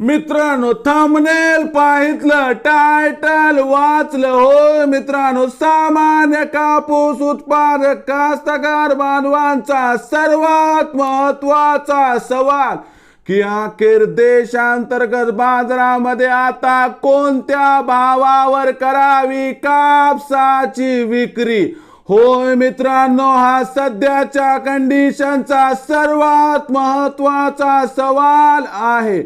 मित्रांनो thumbnail पाहितलं title वाचलं. हो मित्रांनो सामान्य कापूस उत्पादक कास्तकार बांधवांचा सर्वात महत्त्वाचा सवाल की अखेर देशांतर्गत बाजारामध्ये आता कोणत्या भावावर करावी कापसाची विक्री? होय मित्रांनो हा सध्याच्या कंडिशनचा सर्वात महत्त्वाचा सवाल आहे.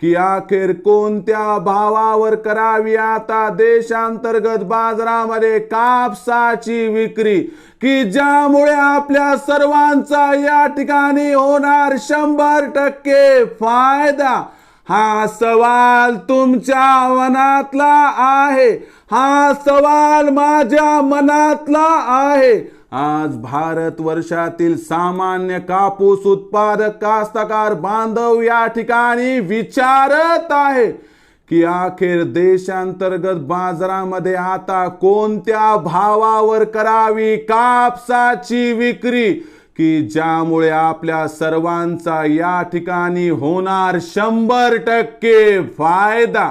की अखेर कोणत्या भावावर करावी आता देशांतर्गत बाजारामध्ये कापसाची विक्री? की ज्यामुळे आपल्या सर्वांचा या ठिकाणी होणार शंभर टक्के फायदा? हा सवाल तुमच्या मनातला आहे. हा सवाल माझ्या मनातला आहे. आज भारत वर्षातील सामान्य कापूस उत्पादक कास्तकार बांधव या ठिकाणी विचारत आहे की अखेर देशांतर्गत बाजारामध्ये आता कोणत्या भावावर करावी कापसाची विक्री की ज्यामुळे आपल्या सर्वांचा या ठिकाणी होणार शंभर टक्के फायदा?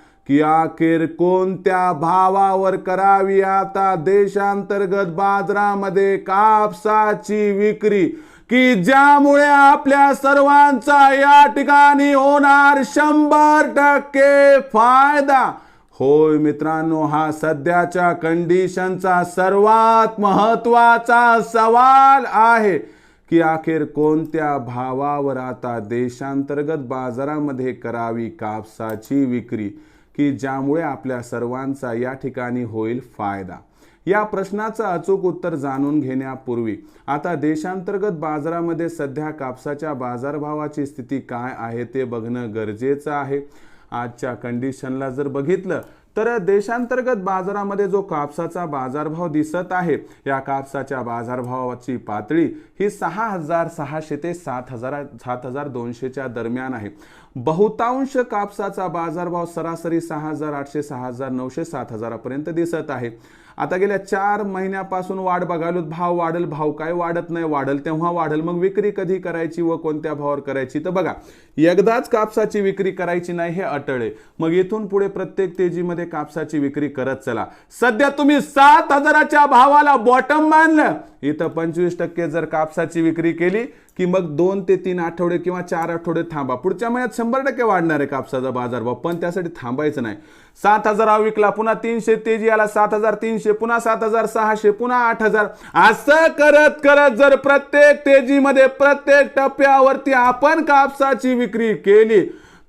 की अखेर कोणत्या भावावर करावी आता देशांतर्गत बाजारामध्ये कापसाची विक्री? की ज्यामुळे आपल्या सर्वांचा या ठिकाणी होणार शंभर टक्के फायदा? होय मित्रांनो हा सध्याच्या कंडिशनचा सर्वात महत्त्वाचा सवाल आहे. की अखेर कोणत्या भावावर आता देशांतर्गत बाजारामध्ये करावी कापसाची विक्री? की ज्यामुळे आपल्या सर्वांचा या ठिकाणी होईल फायदा. या प्रश्नाचं अचूक उत्तर जाणून घेण्यापूर्वी आता देशांतर्गत बाजारामध्ये सध्या कापसाच्या बाजारभावाची स्थिती काय आहे ते बघणं गरजेचं आहे. आजच्या कंडिशनला जर बघितलं तर देशांतर्गत बाजारामध्ये जो कापसाचा बाजारभाव दिसत आहे या कापसाच्या बाजारभावाची पातळी ही सहा हजार सहाशे ते सात हजार सात हजार दोनशेच्या दरम्यान आहे. बहुतांश कापसाचा बाजारभाव सरासरी सहा हजार आठशे सहा हजार नऊशे सात हजारापर्यंत दिसत आहे. आता गेल्या चार महिन्यापासून वाढ बघायलो भाव वाढल भाव काय वाढत नाही वाढल तेव्हा वाढल. मग विक्री कधी करायची व कोणत्या भावावर करायची? तर बघा एकदाच कापसाची विक्री करायची नाही हे अटळे आहे. मग इथून पुढे प्रत्येक तेजीमध्ये कापसाची विक्री करत चला. सध्या तुम्ही सात हजाराच्या भावाला बॉटम मानलं. इथं पंचवीस टक्के जर कापसाची विक्री केली की मग दोन ते तीन आठवडे किंवा चार आठवडे थांबा. पुढच्या महिन्यात शंभर टक्के वाढणार आहे कापसाचा बाजारभाव पण त्यासाठी थांबायचं नाही. सात हजार विकला पुन्हा तीनशे तेजी आला सात हजार तीनशे पुन्हा सात हजार सहाशे पुन्हा आठ हजार. असं करत करत जर प्रत्येक तेजीमध्ये प्रत्येक टप्प्यावरती आपण कापसाची विक्री केली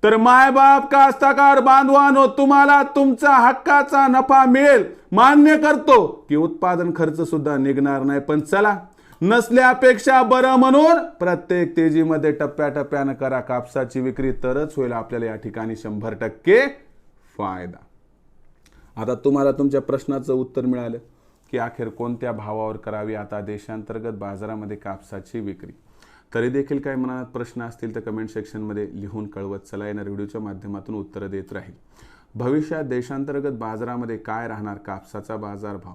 तर मायबाप कास्तकार बांधवानो तुम्हाला तुमचा हक्काचा नफा मिळेल. मान्य करतो की उत्पादन खर्च सुद्धा निघणार नाही. पण चला नसल्यापेक्षा बरं म्हणून प्रत्येक तेजीमध्ये टप्प्याटप्प्यानं करा कापसाची विक्री तरच होईल आपल्याला या ठिकाणी शंभर टक्के फायदा. आता तुम्हाला तुमच्या प्रश्नाचं उत्तर मिळालं की अखेर कोणत्या भावावर करावी आता देशांतर्गत बाजारामध्ये कापसाची विक्री. तरी देखील काही मनात प्रश्न असतील तर कमेंट सेक्शनमध्ये लिहून कळवत चला. येणार व्हिडिओच्या माध्यमातून उत्तरं देत राहील. भविष्यात देशांतर्गत बाजारामध्ये काय राहणार कापसाचा बाजारभाव?